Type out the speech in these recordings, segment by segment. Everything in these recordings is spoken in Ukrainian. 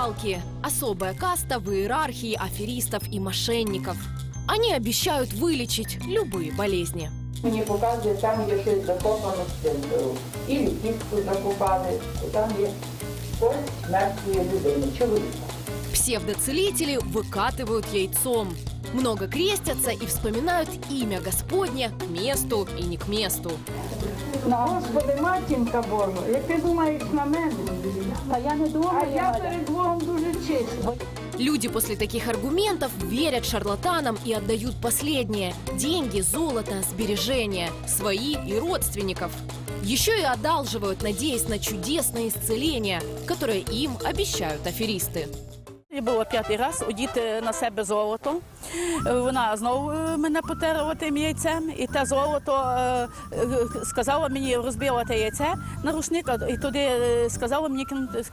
гадалки – особая каста в иерархии аферистов и мошенников. Они обещают вылечить любые болезни. Мені показує, там є щось закопано з цим. е, І літівку закопали, і там є ось мертвої людини, чоловіка. Псевдоцелители выкатывают яйцом. Много крестятся и вспоминают имя Господне к месту и не к месту. На Господи, матінка Божа, як ти думаєш на мене? А я не думаю. А я перед Богом дуже чиста. Люди после таких аргументов верят шарлатанам и отдают последнее – деньги, золото, сбережения, свои и родственников. Еще и одалживают, надеясь на чудесное исцеление, которое им обещают аферисты. Було п'ятий раз одіти на себе золото. Вона знову е, мене потерла тим яйцем, і те золото е, е, сказала мені, розбила те яйце на рушник, і туди сказала мені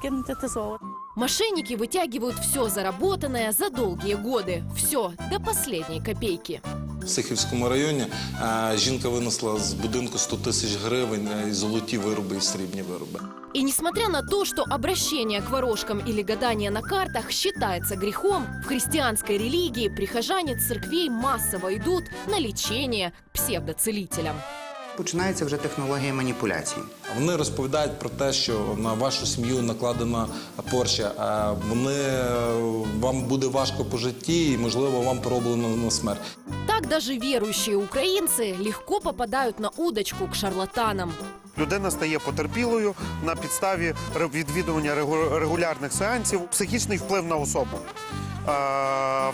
кинути, те золото. Мошенники вытягивают все заработанное за долгие годы. Все, до последней копейки. В Сихівському районі е, жінка винесла з будинку 100 тисяч гривень е, і золоті вироби, і срібні вироби. И несмотря на то, что обращение к ворожкам или гадание на картах считается грехом, в христианской религии прихожане церквей массово идут на лечение к псевдоцелителям. Починається вже технологія маніпуляцій. Вони розповідають про те, що на вашу сім'ю накладена порча, а вони вам буде важко по житті, і можливо вам пороблено на смерть. Так даже верующие украинцы легко попадают на удочку к шарлатанам. Людина стає потерпілою на підставі відвідування регулярних сеансів, психічний вплив на особу,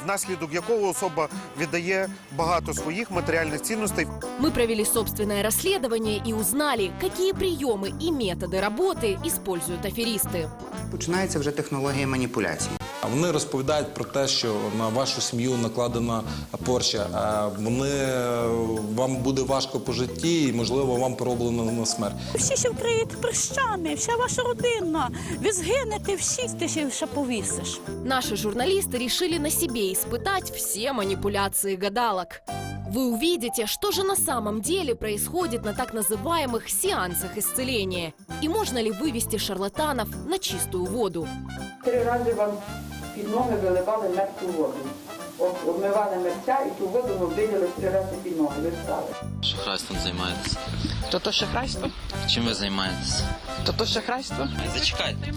внаслідок якого особа віддає багато своїх матеріальних цінностей. Мы провели собственное расследование и узнали, какие приемы и методы работы используют аферисты. Починається вже технологія маніпуляцій. Вони розповідають про те, що на вашу сім'ю накладена порча, вони вам буде важко по житті, і можливо вам пороблено на смерть. Всі ще вкриєте прищами, вся ваша родина. Ви згинете всі, ти ще, ще повісиш. Наши журналисты решили на себе испытать все манипуляции гадалок. Вы увидите, что же на самом деле происходит на так называемых сеансах исцеления. И можно ли вывести шарлатанов на чистую воду. Три рази вам під ноги виливали мертву воду. От обмивали мерця і ту воду ми виділи три рази під ноги, ви встали. Шахрайством займаєтесь. То то шахрайство? Чим ви займаєтесь? То то шахрайство? Зачекайте.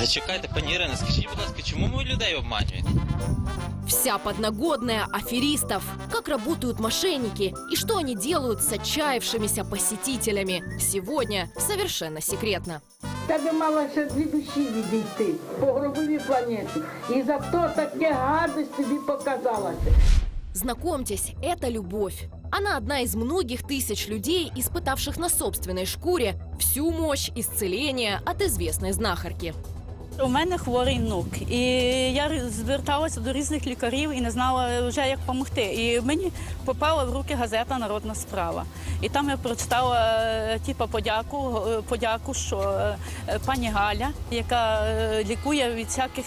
Зачекайте, пані Ірина, скажіть, будь ласка, чому ви людей обманюєте? Вся подногодная аферистов, как работают мошенники и что они делают с отчаявшимися посетителями. Сегодня совершенно секретно. Тебе мала ще дві душі відійти по гробовій планеті. І за то таке гадость тобі показалася. Знакомьтесь, это любовь. Она одна из многих тысяч людей, испытавших на собственной шкуре всю мощь исцеления от известной знахарки. У мене хворий внук, і я зверталася до різних лікарів і не знала вже як допомогти. І мені попала в руки газета Народна справа. І там я прочитала типу, подяку, е, подяку, що е, пані Галя, яка лікує від всяких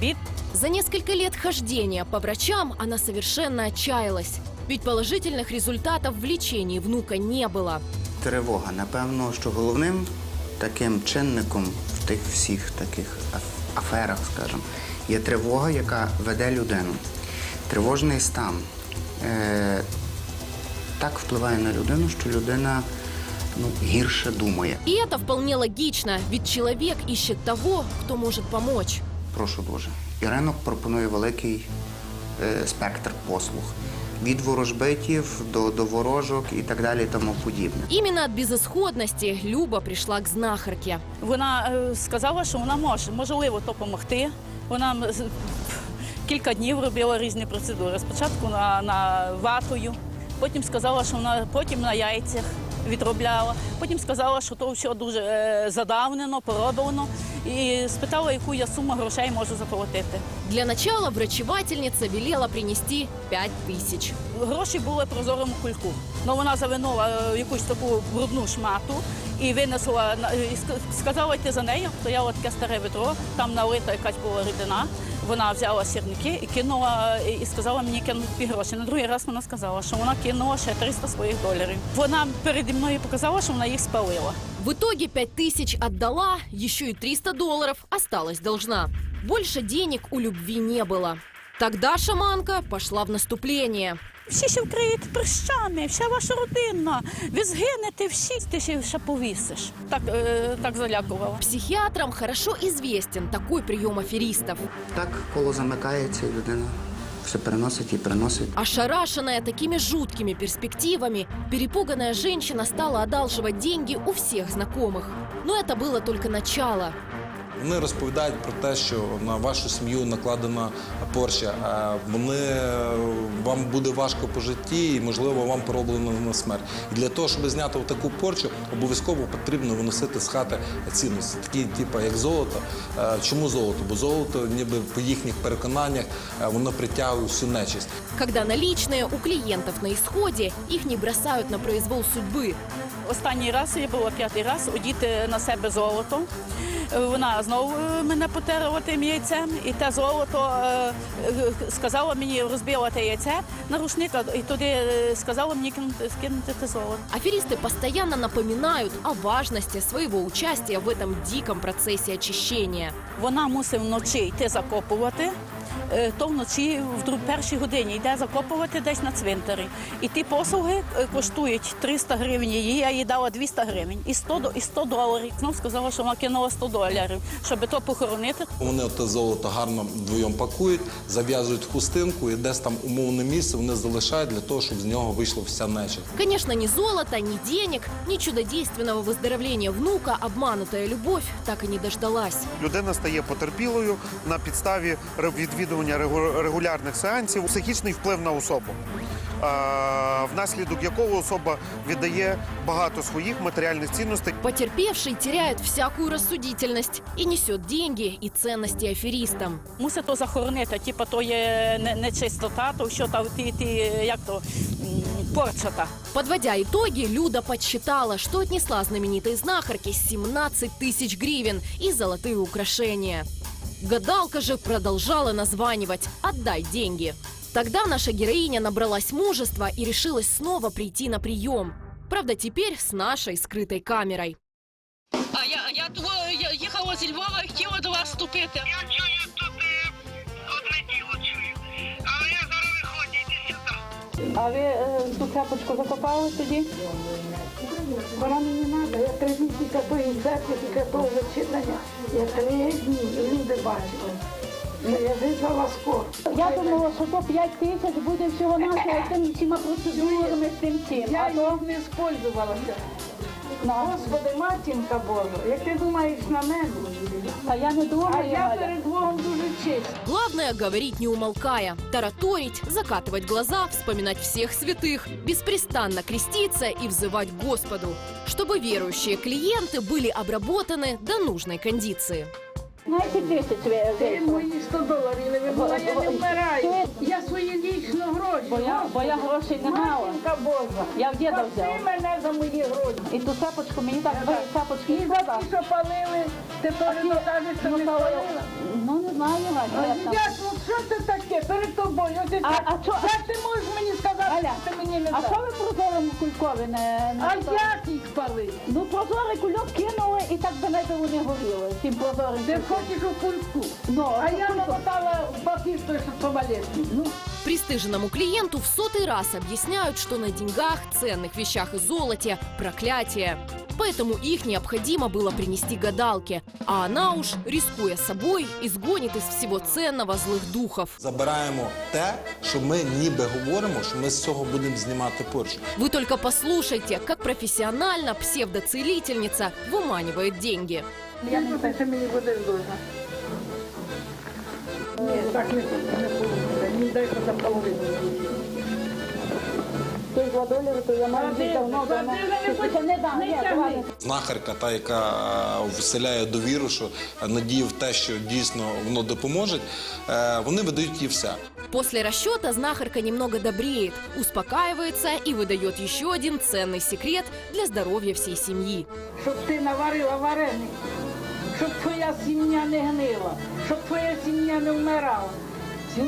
бід, За несколько лет хождения по врачам она совершенно отчаялась. Ведь положительных результатов в лечении внука не было. Тривога. Напевно, що головним таким чинником в тих всіх таких аф- аферах, скажімо, є тривога, яка веде людину. Тривожний стан е, так впливає на людину, що людина ну, гірше думає. И это вполне логично, ведь человек ищет того, кто может помочь. Прошу дуже. І ринок пропонує великий е, спектр послуг. Від ворожбитів до, до ворожок і так далі, і тому подібне. Именно от безысходности Люба пришла к знахарке. Вона е, сказала, що вона може, можливо, допомогти. Вона кілька днів робила різні процедури. Спочатку на, на ватою, потім сказала, що вона потім на яйцях відробляла. Потім сказала, що то все дуже е, задавнено, пороблено. І спитала, яку я суму грошей можу заплатити. Для начала врачевательница велела принести 5 тисяч. Гроші були в прозорому кульку. Ну вона завинула е, якусь таку брудну шмату і винесла і сказала йти за нею. Стояло таке старе ведро, там налита якась була рідина. Вона взяла сірники і кинула і- сказала мені кинути гроші. На другий раз вона сказала, що вона кинула ще 300 своїх доларів. Вона переді мною показала, що вона їх спалила. В итоге 5 тысяч отдала, еще и 300 долларов осталась должна. Больше денег у любви не было. Тогда шаманка пошла в наступление. Всі ще вкриєте прищами, вся ваша родина. Ви згинете всі, ти ще, ще повісиш. Так, е, так залякувала. Психиатрам хорошо известен такой прием аферистов. Так коло замикається, і людина все переносить і переносить. Ошарашенная такими жуткими перспективами, перепуганная женщина стала одалживать деньги у всех знакомых. Но это было только начало. Вони розповідають про те, що на вашу сім'ю накладена порча. Вони вам буде важко по житті і, можливо, вам пороблено на смерть. І для того, щоб зняти таку порчу, обов'язково потрібно виносити з хати цінності, такі, типу, як золото. Е, Чому золото? Бо золото, ніби по їхніх переконаннях, е, воно притягує всю нечисть. Когда наличные у клиентов на исходе, их не бросают на произвол судьбы. Останній раз я була п'ятий раз одіти на себе золото. Вона знову е, мене потерла тим яйцем, і те золото е, е, сказала мені розбила те яйце на рушника, і туди сказала мені кинути, скинути те золото. Аферисты постоянно напоминают о важности своего участия в этом диком процессе очищения. Вона мусить вночі йти закопувати. Е, То вночі в першій годині йде закопувати десь на цвинтарі. І ті послуги е, коштують 300 гривень її, я їй дала 200 гривень і 100, до- і 100 доларів. Знов сказала, що вона кинула 100 доларів, щоб то похоронити. Вони те золото гарно вдвоєм пакують, зав'язують хустинку і десь там умовне місце вони залишають для того, щоб з нього вийшла вся нечисть. Конечно, ни золота, ни денег, ни чудодейственного выздоровления внука обманутая любовь так и не дождалась. Людина стає потерпілою на підставі відвідування регу- регулярних сеансів, психічний вплив на особу, внаслідок якого особа віддає багато своїх матеріальних цінностей. Потерпевший теряет всякую рассудительность и несет деньги и ценности аферистам. Мусить то захоронити, типу то є не- нечистота, то що там ті, ті, як то порчата. Подводя итоги, Люда подсчитала, что отнесла знаменитой знахарке 17 тысяч гривен и золотые украшения. Гадалка же продолжала названивать «отдай деньги». Тогда наша героиня набралась мужества и решилась снова прийти на прием. Правда, теперь с нашей скрытой камерой. А я, я, того, я їхала зі Львова і хотіла до вас вступити. А ви е, ту цепочку закопали тоді? Вона мені не треба, я три дні після тої церкви, того зачитання, я три дні люди бачили. Ну, Я визвала скоро. Я думала, що то 5 тисяч буде всього нашого тим всіма процедурами з тим цим. Я А то їх не спользувалася. Господи, матінка Божа, як ти думаєш на мене? та я не А думаю, я перед Богом чиста. Главное говорить не умолкая, тараторить, закатывать глаза, вспоминать всех святых, беспрестанно креститься и взывать к Господу, чтобы верующие клиенты были обработаны до нужной кондиции. Знаєте, тисяч ви- Ти вийшло. мої 100 доларів не вибула, я не вмираю. Я свої лічно гроші. Бо я, бо я грошей не мала. Матінка Божа. Я в діда Спаси мене за мої гроші. І ту цепочку мені так ви цепочки І шкода. ті, що палили, ти теж не кажеш, що не палила. Ну не знаю, Галя. як там. Як, ну що це таке перед тобою? Ось А- а чо- Як ти можеш мені сказати, Галя, що ти мені не А що знаєш? ви прозорому кулькові не... не А сказали? як їх палити? Ну прозорий кульок кинули і так за неї вони горіли. Тим прозорим Ти кульком. хочеш у кульку. Ну, А я кулько. намотала в баки, що повалити. Ну, Пристыженному клиенту в сотый раз объясняют, что на деньгах, ценных вещах и золоте проклятие. Поэтому их необходимо было принести гадалке, а она уж, рискуя собой, изгонит из всего ценного злых духов. Забираємо те, що ми ніби говоримо, що ми з цього будемо знімати порчу. Вы только послушайте, как профессионально псевдоцелительница выманивает деньги. я не знаю, що мені буде дуже. Так не не. Мені дай за половину. Той два долари, то я маю давно, давно. не Ти дам, ні, давай. Знахарка, та яка е, вселяє довіру, що надія в те, що дійсно воно допоможе, е, вони видають їй все. После расчета знахарка немного добреет, успокаивается и выдает еще один ценный секрет для здоровья всей семьи. Щоб ти наварила вареник, щоб твоя сім'я не гнила, щоб твоя сім'я не вмирала. Цю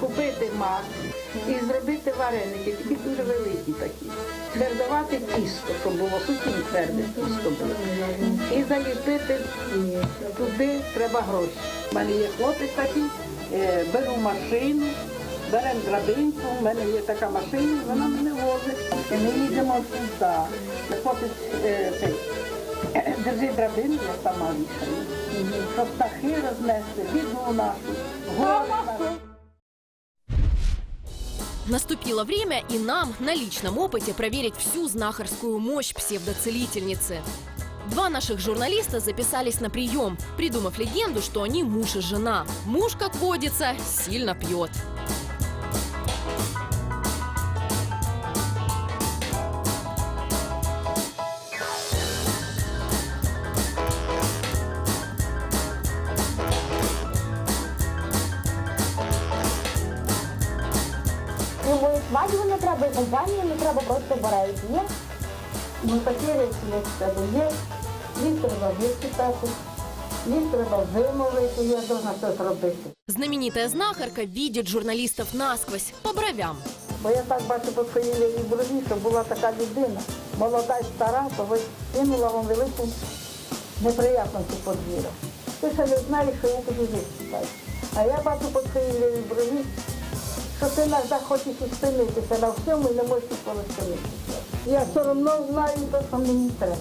купити мак, і зробити вареники, тільки дуже великі такі. Твердувати тісто, щоб було зовсім тверде тісто було. І заліпити туди треба гроші. У мене є хлопець такий, е, беру машину, беремо драбинку, у мене є така машина, вона мене возить. І ми їдемо туди. Хлопець е, цей, держи драбину, я сама вішаю. Щоб птахи рознесли, біду нашу, наше. Наступило время и нам на личном опыте проверить всю знахарскую мощь псевдоцелительницы. Два наших журналиста записались на прием, придумав легенду, что они муж и жена. Муж, как водится, сильно пьет. Компанію не треба, просто? Ну такі речі, як в тебе є, їх треба вичитати, їх треба вимовити, я должна це зробити. Знаменитая знахарка видит журналистов насквозь, по бровям. Бо я так бачу по своїй лівій брові, що була така людина, молода й стара, то ви кинула вам велику неприятність у подвір'я. Ти ще не знаєш, що я тобі вичитаю. А я бачу по своїй лівій брові, що ти завжди хочеш спинитися на всьому і не можеш ніколи спинитися. Я все одно знаю те, що мені треба.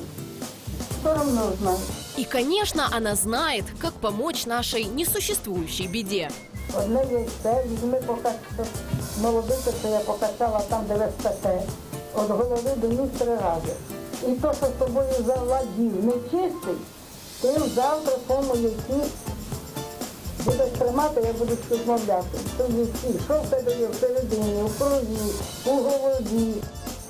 Все одно знаю. И, конечно, она знает, как помочь нашей несуществующей беде. Одне яйце, візьми поки що молодице, що я покачала там, де ви спите. От голови до ніг три рази. І то, що з тобою завладів нечистий, ти завтра тому яйці будеш тримати, я буду розмовляти. То яйці, що в тебе є всередині, у крові, у голові.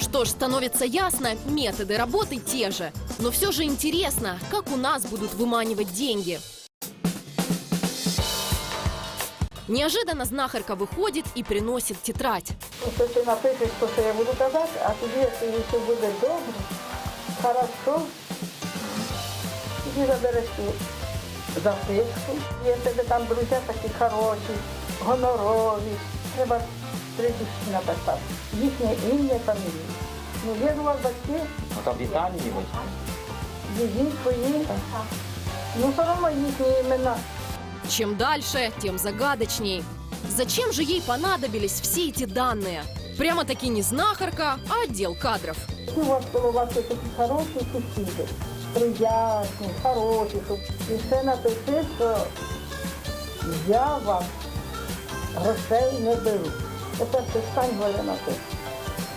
Что ж, становится ясно, методы работы те же. Но все же интересно, как у нас будут выманивать деньги. Неожиданно знахарка выходит и приносит тетрадь. Ось ти напишеш, то, що я буду казати, а тоді, якщо все буде добре, хорошо, тоді забереш ту записку. Є в тебе там друзі такі хороші, гонорові. Треба три душі написати. Їхнє ім'я, фамілію. Ну, є у вас батьки, Ну там Віталій батьки. її свої. Ну, все одно їхні імена. Чем дальше, тем загадочней. Зачем же ей понадобились все эти данные? Прямо-таки не знахарка, а отдел кадров. У вас коло вас є такі хороші сусіди, приязні, хороші, щоб і все напиши, що я вам грошей не беру. Тепер ти стань Галя напиши.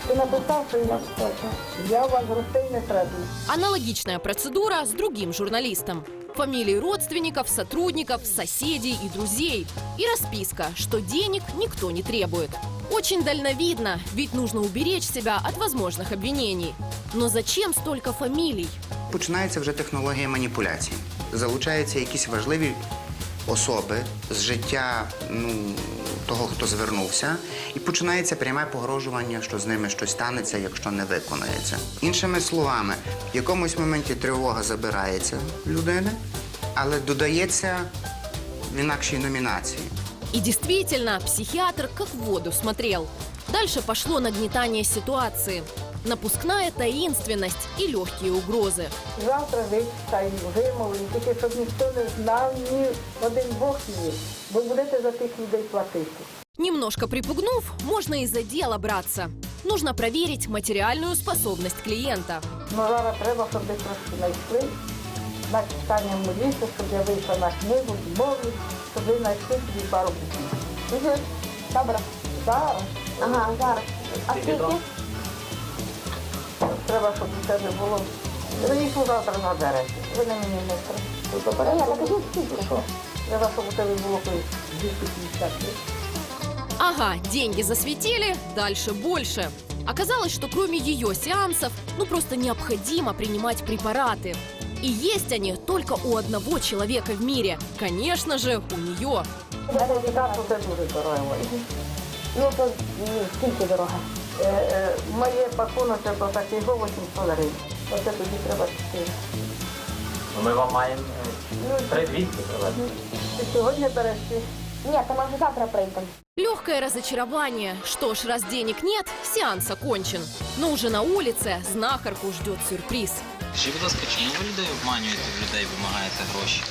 Ти написав, що я скажу, я вам грошей не требую. Аналогичная процедура с другим журналистом. Фамилии родственников, сотрудников, соседей и друзей. И расписка, что денег никто не требует. Очень дальновидно, ведь нужно уберечь себя от возможных обвинений. Но зачем столько фамилий? Починається вже технологія маніпуляції. Залучаються якісь важливі особи з життя ну, того, хто звернувся, і починається пряме погрожування, що з ними щось станеться, якщо не виконається. Іншими словами, в якомусь моменті тривога забирається людини, але додається в інакшій номінації. И действительно, психиатр как в воду смотрел. Дальше пошло нагнетание ситуации. Напускная таинственность и легкие угрозы. Завтра вичитаю, вимовлю, тільки щоб ніхто не знав, ні один Бог є, бо будете за тих людей платити. Немножко припугнув, можно и за дело браться. Нужно проверить материальную способность клиента. Ну, зараз треба, щоб ви трошки знайшли на читанням лісу, щоб я вийшла на книгу, змову, щоб ви знайшли собі пару книг. Добре. Зараз. Ага, зараз. А скільки? Треба, щоб у тебе було. Ви їх завтра наберете. Ви на мені не треба. Ні, покажіть скільки. Треба, щоб у тебе було колись 250 тисяч. Ага, деньги засветили, дальше больше. Оказалось, что кроме ее сеансов, ну просто необходимо принимать препараты. И есть они только у одного человека в мире. Конечно же, у нее. У мене лікарство це дуже дороге. Ну, то м, скільки дорога? Е, е, Моє пакунок це такий 800 гривень. Оце тоді треба 4. Ми вам маємо Ну, 3200 привезти. Ти сьогодні береш чи Ні, то може завтра прийдемо. Легкое разочарование. Что ж, раз денег нет, сеанс окончен. Но уже на улице знахарку ждет сюрприз. Скажіть, будь ласка, чому ви людей обманюєте, в людей вимагаєте гроші?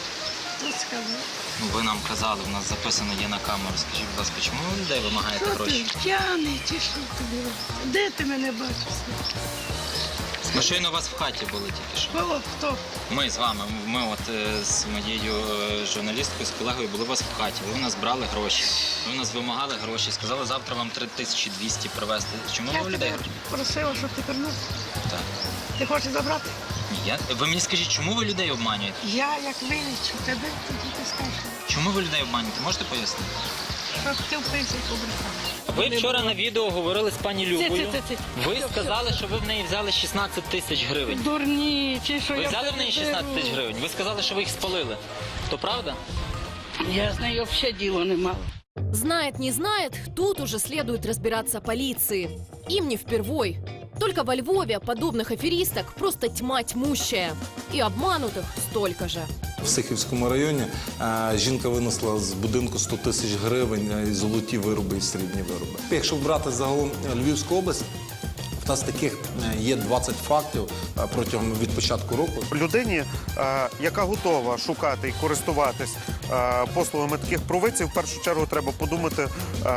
Ну, ви нам казали, у нас записано є на камеру. Скажіть, будь ласка, чому ви людей вимагаєте гроші? п'яний чи що тобі? Де ти мене бачиш? Ми щойно у вас в хаті були тільки що. Було хто? Ми з вами, ми от е, з моєю е, журналісткою, з колегою були у вас в хаті. Ви у нас брали гроші. Ви у нас вимагали гроші. Сказали, завтра вам 3200 привезти. Чому ви у людей гроші? просила, щоб ти вернув. Так. Ти хочеш забрати? Ні, я... Ви мені скажіть, чому ви людей обманюєте? Я як вилічу тебе, тоді ти скажеш, Чому ви людей обманюєте? Можете пояснити? що ти в пенсії побрехав. Ви вчора на відео говорили з пані Любою. Це, це, це. Ви сказали, що ви в неї взяли 16 тисяч гривень. Дурні, чи що Ви я взяли в неї 16 тисяч гривень? Ви сказали, що ви їх спалили. То правда? Я з нею взагалі діла не мала. Знает, не знает, тут уже следует разбираться полиции. Им не впервой. Только во Львове подобных аферисток просто тьма тьмущая. И обманутых столько же. В Сихівському районі жінка винесла з будинку 100 тисяч гривень і золоті вироби і срібні вироби. Якщо брати загалом Львівську область, в нас таких е, є 20 фактів е, протягом від початку року. Людині, е, яка готова шукати і користуватись послугами таких провидців, в першу чергу треба подумати, е,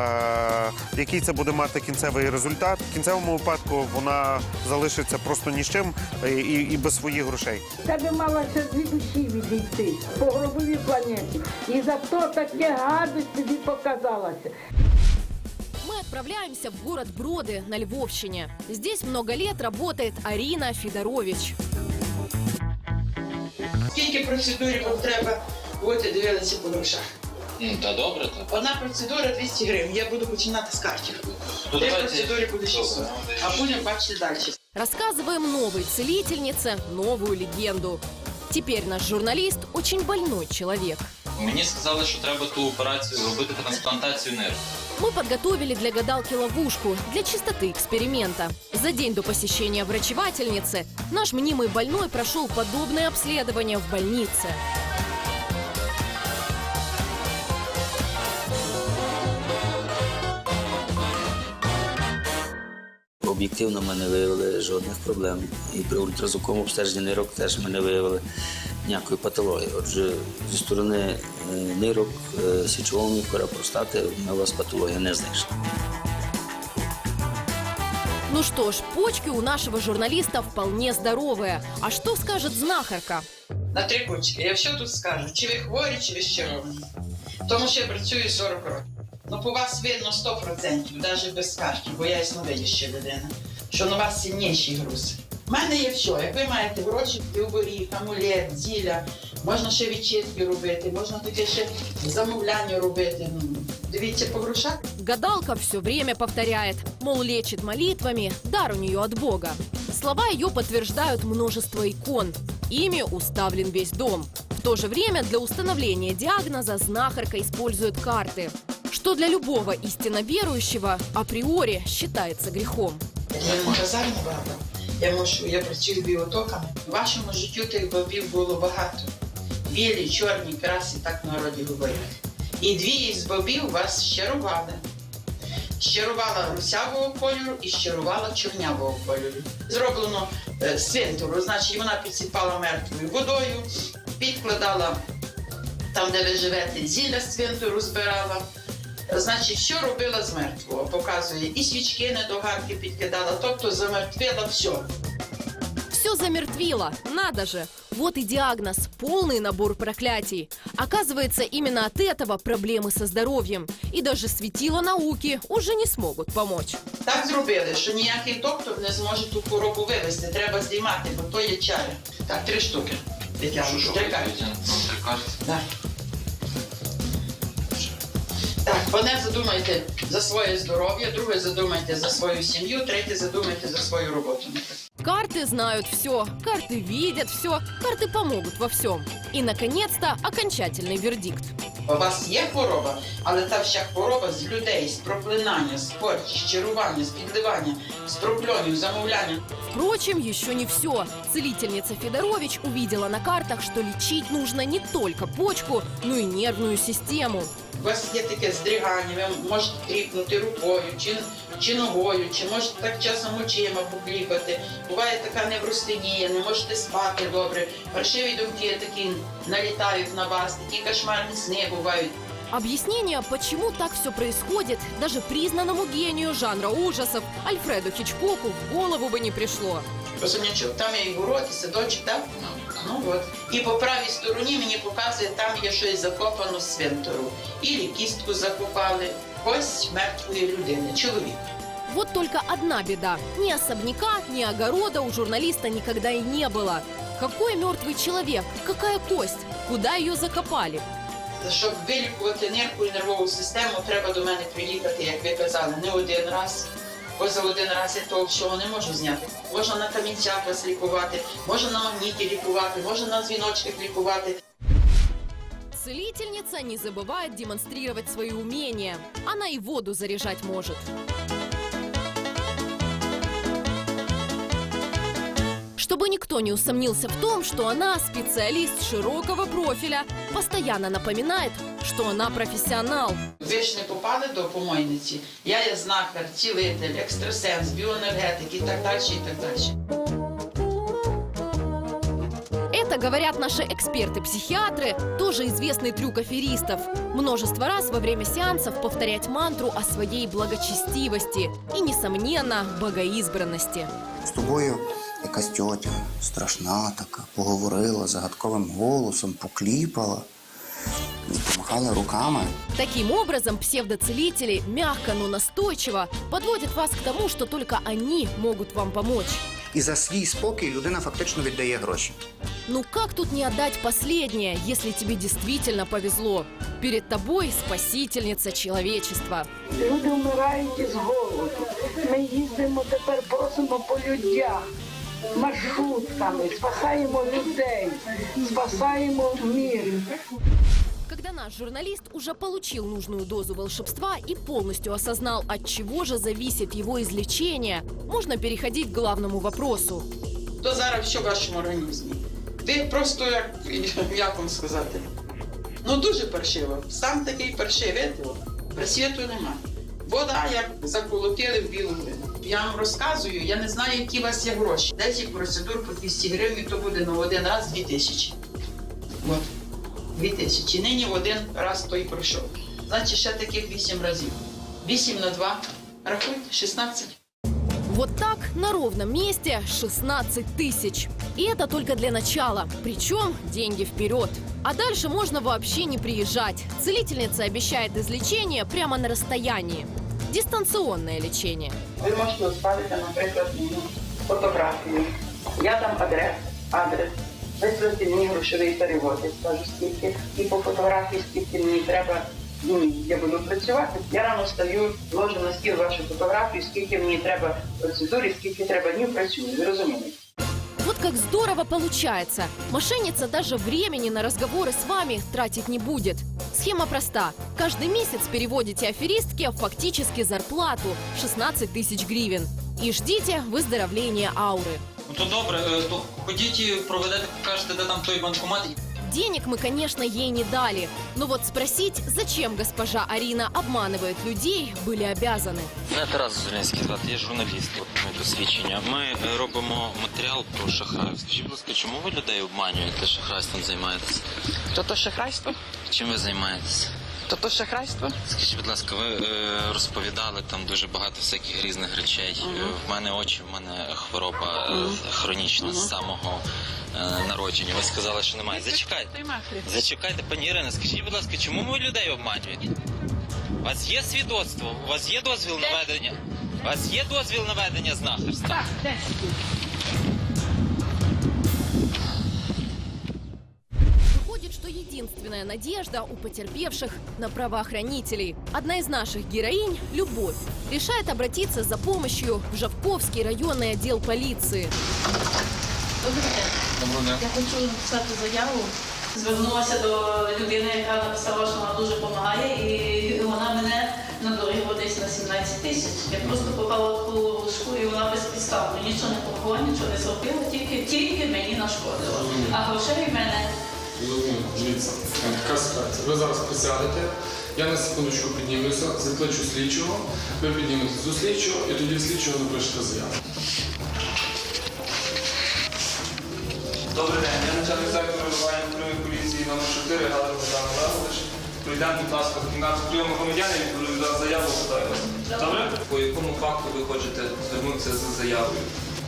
який це буде мати кінцевий результат. В кінцевому випадку вона залишиться просто ні з чим е, і, і без своїх грошей. Тебе мала ще дві душі відійти по гробовій планеті. І за то таке гадость тобі показалося. Мы отправляемся в город Броды на Львовщине. Здесь много лет работает Арина Федорович. Скільки процедурів вам треба? От і дивилися по грошах. Ну, та добре, то. Одна процедура 200 гривень. Я буду починати з картів. Ну, Три давайте. процедури буде 600. А будемо бачити далі. Рассказываем новой целительнице новую легенду. Теперь наш журналист очень больной человек. Мені сказали, що треба ту операцію робити трансплантацію нерв. Мы подготовили для гадалки ловушку для чистоты эксперимента. За день до посещения врачевательницы наш мнимый больной прошел подобное обследование в больнице. Об'єктивно ми не виявили жодних проблем. І при ультразвуковому обстеженні нирок теж ми не виявили ніякої патології. Отже, зі сторони е, нирок, е, січового мікора, простати ми у вас патології не знайшли. Ну что ж, почки у нашего журналиста вполне здоровые. А что скажет знахарка? На три кучки. Я все тут скажу. Чи ви хворі, чи ви. Тому що я працюю 40 років. Ну, по вас видно 100%, навіть без карти, бо я ясновидяща людина, що на вас сильніший груз. У мене є все. Як ви маєте гроші, оберіг, амулет, зілля, можна ще відчитки робити, можна таке ще замовляння робити. Ну, дивіться по грошах. Гадалка все время повторяет, мол, лечит молитвами, дар у нее от Бога. Слова ее подтверждают множество икон. Ими уставлен весь дом. В то же время для установления диагноза знахарка использует карты, Что для любого истинно верующего априори считается грехом. Я не казав багато. Я можу, я працюю біотоками. В вашому життю тих бобів було багато. Білі, чорні, краси, так народі говорять. І дві із бобів вас щарували. Щарувала русявого кольору і щарувала чорнявого кольору. Зроблено е, з цвинтару, значить вона підсипала мертвою водою, підкладала там, де ви живете, зілля з цвинтару збирала. Значить, що робила з мертвого? Показує і свічки недогарки підкидала, тобто замертвила все. Все замертвило, надо же. Вот и диагноз, полный набор проклятий. Оказывается, именно от этого проблемы со здоровьем. И даже светила науки уже не смогут помочь. Так зробили, що ніякий доктор не зможе ту хворобу вивезти. Треба знімати, бо то є чари. Так, три штуки. Тетяно, три карти. Так. Так, одне задумайте за своє здоров'я, друге задумайте за свою сім'ю, третє задумайте за свою роботу. Карты знают все, карты видят все, карты помогут во всем. И, наконец-то, окончательный вердикт. У вас є хвороба, але та вся хвороба з людей, з проклинання, з порчі, з чарування, з підливання, з прокльонів, замовляння. Впрочем, еще не все. Целительница Федорович увидела на картах, что лечить нужно не только почку, но и нервную систему. у вас є таке здригання, ви можете кріпнути рукою чи, чи ногою, чи можете так часом очима покліпати. Буває така невростинія, не можете спати добре. Паршиві думки такі налітають на вас, такі кошмарні сни бувають. Объяснение, почему так все происходит, даже признанному гению жанра ужасов Альфреду Хичкоку в голову бы не пришло. Розумнячок, там є і город, і садочок, так? Ну от. І по правій стороні мені показує, там є щось закопано з свинтору. Ілі кістку закопали. Ось мертвої людини, чоловік. Вот только одна беда. Ни особняка, ни огорода у журналиста никогда и не было. Какой мертвый человек? Какая кость? Куда ее закопали? Щоб вилікувати нирку і нервову систему, треба до мене приїхати, як ви казали, не один раз. Бо за один раз я того всього не можу зняти. Можна на камінцях вас лікувати, можна на магніті лікувати, можна на дзвіночках лікувати. Целительница не забывает демонстрировать свои умения. Она и воду заряжать может. Чтобы никто не усомнился в том, что она специалист широкого профиля, постоянно напоминает, что она профессионал. Ви ж не попали до помойниці. Я є знахар, цілитель, екстрасенс, біоенергетик і так далі, і так далі. Это говорят наши эксперты-психиатры, тоже известный трюк аферистов. Множество раз во время сеансов повторять мантру о своей благочестивости и, несомненно, богоизбранности. З тобою Якась тьотя страшна така, поговорила загадковим голосом, покліпала, помахала руками. Таким образом, псевдоцелители мягко, но настойчиво подводят вас к тому, что только они могут вам помочь. І за свій спокій людина фактично віддає гроші. Ну как тут не отдать последнее, если тебе действительно повезло? Перед тобой спасительница человечества. Люди вмирають із голоду. Ми їздимо тепер, просимо по людях, маршрутками, спасаємо людей, спасаємо мір. Когда наш журналист уже получил нужную дозу волшебства и полностью осознал, от чего же зависит его излечение, можно переходить к главному вопросу. То зараз що в вашому організмі? Ви просто як, як вам сказати? Ну дуже паршиво. Сам такий паршивий, просвіту нема. Вода як заколотили в білу глину. Я вам розказую, я не знаю, які у вас є гроші. 10 процедур по 200 гривень, то буде на один раз 2 тисячі. От. 2 тисячі. Нині в один раз той пройшов. Значить, ще таких 8 разів. 8 на 2. Рахуйте, 16. Вот так на ровном месте 16 тысяч. И это только для начала. Причем деньги вперед. А дальше можно вообще не приезжать. Целительница обещает излечение прямо на расстоянии. Дистанционное лечение. Ви можете оставити, наприклад, фотографію. Я дам адрес, адрес. Вислати мені грошовий перевод, я скажу скільки, і по фотографії, скільки мені треба, днів. я буду працювати. Я рано стаю, ложу на стіл вашу фотографію, скільки мені треба процедурі, скільки треба днів працюю. Ви розумієте? Вот как здорово получается. Мошенница даже времени на разговоры с вами тратить не будет. Схема проста. Каждый месяц переводите аферистке фактически зарплату 16 тысяч гривен. И ждите выздоровления ауры. Ну то добре, е, то ходіть проведете, покажете, де там той банкомат. Денег мы, конечно, ей не дали. Но вот спросить, зачем госпожа Арина обманывает людей, были обязаны. Мене Тарас Зеленський звати, я журналіст, от моє досвідчення. Ми е, робимо матеріал про шахраїв. Скажіть, будь ласка, чому ви людей обманюєте, шахрайством займаєтесь? То то шахрайство? Чим ви займаєтесь? То то шахрайство? Скажіть, будь ласка, ви е, розповідали там дуже багато всяких різних речей. Е, В мене очі, в мене хвороба е, хронічна з самого е, народження. Ви сказали, що немає. Зачекайте. Той махрі. Зачекайте, пані Ірина, скажіть, будь ласка, чому ви людей обманюєте? У вас є свідоцтво? У вас є дозвіл на ведення? У вас є дозвіл на ведення знахарства? Так, де? Выходит, что единственная надежда у потерпевших на правоохранителей. Одна из наших героинь, Любовь, решает обратиться за помощью в Жавковский районный отдел полиции. Добрий день. Доброго. Я хочу написати заяву. Звернулася до людини, яка написала, що вона дуже допомагає, і вона мене надорігла десь на 17 тисяч. Я просто попала в ту лужку, і вона безпідставно нічого не помогла, нічого не зробила, тільки, тільки мені нашкодила. А грошей в мене дивіться, яка ситуація. Ви зараз присядете, я на секундочку піднімуся, закличу слідчого, ви підніметесь до слідчого і тоді слідчого напишете заяву. Добрий день, я начальник сектору виховання патрульної поліції номер 4 Галина Богдан Олегович. Прийдемо, будь ласка, в кімнату прийому громадян і відповідаю за заяву питаю вас. Добре? По якому факту ви хочете звернутися з заявою?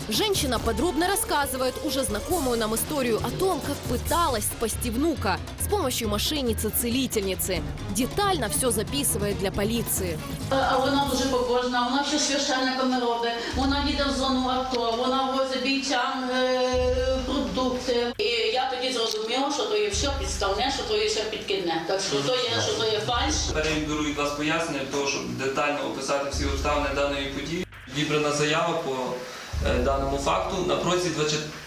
Женщина подробно рассказывает уже знакомую нам историю о том, как пыталась спасти внука с помощью мошенницы-целительницы. Детально все записывает для полиции. А вона дуже побожна, вона ще священниками робить, вона їде в зону АТО, вона возить бійцям е, продукти. І я тоді зрозуміла, що то є все підставне, що то є все підкидне. Так що то є, що то є фальш. Перевірю від вас пояснення для того, щоб детально описати всі обставини даної події. Відібрана заява по е, даному факту. На протязі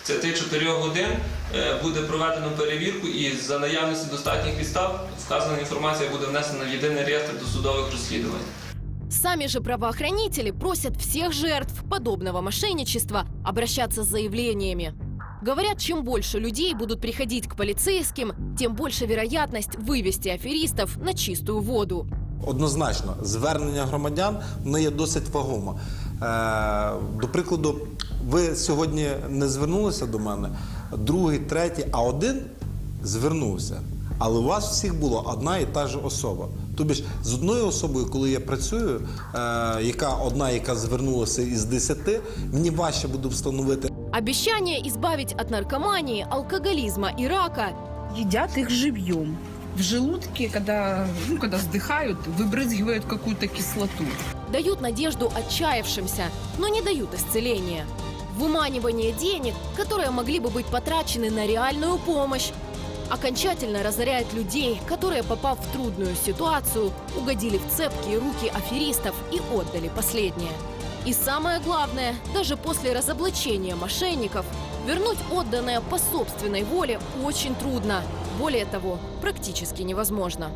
24 годин е, буде проведено перевірку і за наявності достатніх підстав вказана інформація буде внесена в єдиний реєстр досудових розслідувань. Сами же правоохранители просят всех жертв подобного мошенничества обращаться с заявлениями. Говорят, чем больше людей будут приходить к полицейским, тем больше вероятность вывести аферистов на чистую воду. Однозначно, звернення громадян воно є досить вагомо. Е, до прикладу, ви сьогодні не звернулися до мене, другий, третій, а один звернувся. Але у вас всіх була одна і та ж особа. Тобто ж з одною особою, коли я працюю, е, яка одна, яка звернулася із десяти, мені важче буде встановити Обещание избавить от наркомании, алкоголизма и рака едят их живьем. В желудке, когда, ну, когда сдыхают, выбрызгивают какую-то кислоту. Дают надежду отчаявшимся, но не дают исцеления. Выманивание денег, которые могли бы быть потрачены на реальную помощь, окончательно разоряет людей, которые, попав в трудную ситуацию, угодили в цепкие руки аферистов и отдали последнее. И самое главное, даже после разоблачения мошенников, вернуть отданное по собственной воле очень трудно. Более того, практически невозможно.